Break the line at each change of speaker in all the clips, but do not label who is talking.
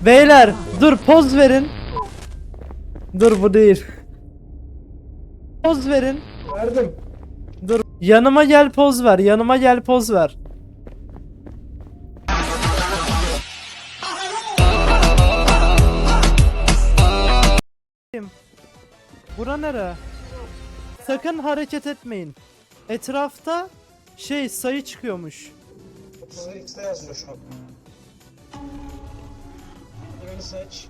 Beyler dur poz verin. Dur bu değil. Poz verin.
Verdim.
Dur. Yanıma gel poz ver. Yanıma gel poz ver. Bura nere? Sakın hareket etmeyin. Etrafta şey sayı çıkıyormuş.
30x'de yazıyor şu Birini seç.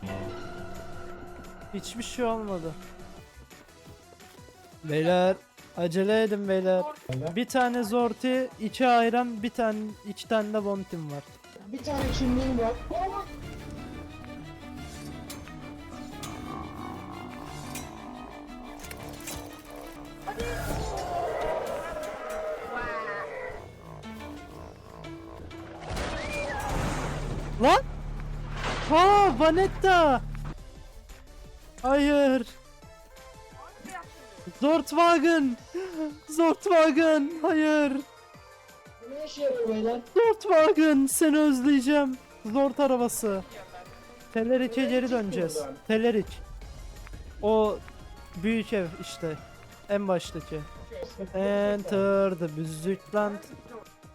Hiçbir şey olmadı. Beyler acele edin beyler. Bir tane zorti, iki ayran, bir tane iki tane de bontim var.
Bir tane kimliğim var.
Lan! Ha, Vanetta! Hayır. Zortwagen! Zortwagen! Hayır!
Bu ne işe yarıyor beyler?
Zortwagen! Seni özleyeceğim. Zort arabası. Telerik'e geri döneceğiz. Telerik. O büyük ev işte. En baştaki. Enter the Büzükland.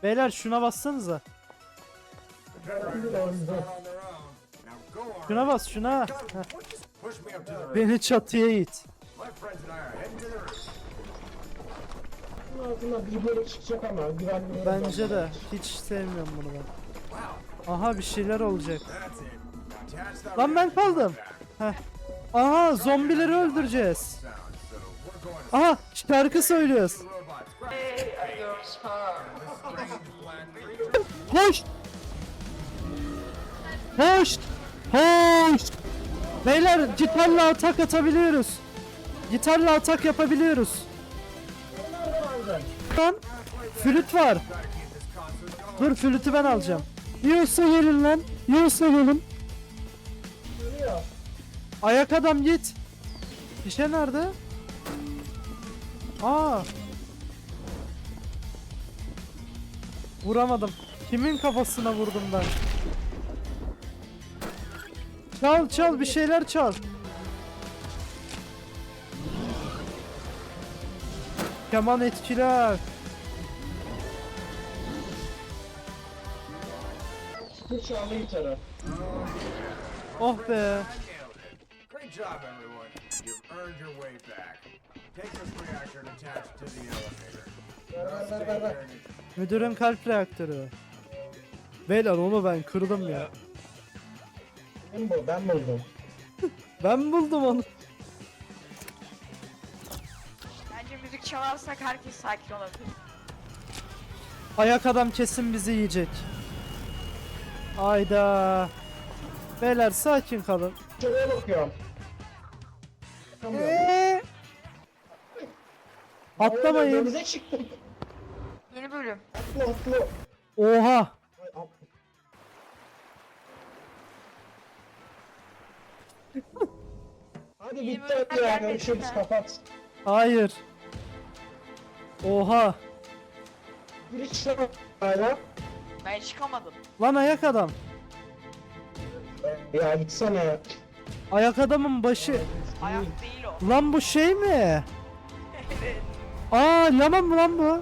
Beyler şuna bassanıza. Şuna bas şuna. Beni çatıya it. Bence de. Hiç sevmiyorum bunu ben. Aha bir şeyler olacak. Lan ben kaldım. Heh. Aha zombileri öldüreceğiz. Aha şarkı söylüyoruz.
the robots.
Hoş. Beyler gitarla atak atabiliyoruz. Gitarla atak yapabiliyoruz. Lan flüt var. Dur flütü ben alacağım. Yiyorsa gelin lan. Yiyorsa gelin. Ayak adam git. Şişe nerede? Aa. Vuramadım. Kimin kafasına vurdum ben? Çal çal bir şeyler çal. Keman etkiler.
Bu çaldı gitarı.
Oh be.
Nailed it. Great job, everyone. You've earned your way back. Take this reactor and attach it to the elevator.
Ver
Stay
ver ver ver.
there
ver.
and
Müdürün kalp reaktörü. Beyler onu ben kırdım ya.
Ben bu, ben buldum.
Ben buldum onu.
Bence müzik çalarsak herkes sakin olabilir.
Ayak adam kesin bizi yiyecek. Ayda. Beyler sakin kalın.
Şuraya bakıyorum. Bakamıyorum.
Ee? Atlamayın.
Denize çıktım.
Yeni bölüm.
Atla atla.
Oha.
Hadi
İyi
bitti
bölümler
hadi ya.
gelmedi
Görüşürüz kapat.
Hayır. Oha.
Biri çıkıyor hala.
Ben çıkamadım.
Lan ayak adam.
Ya gitsene ya.
Ayak adamın başı.
Ayak değil o.
Lan bu şey mi?
evet.
Aa lama mı lan bu?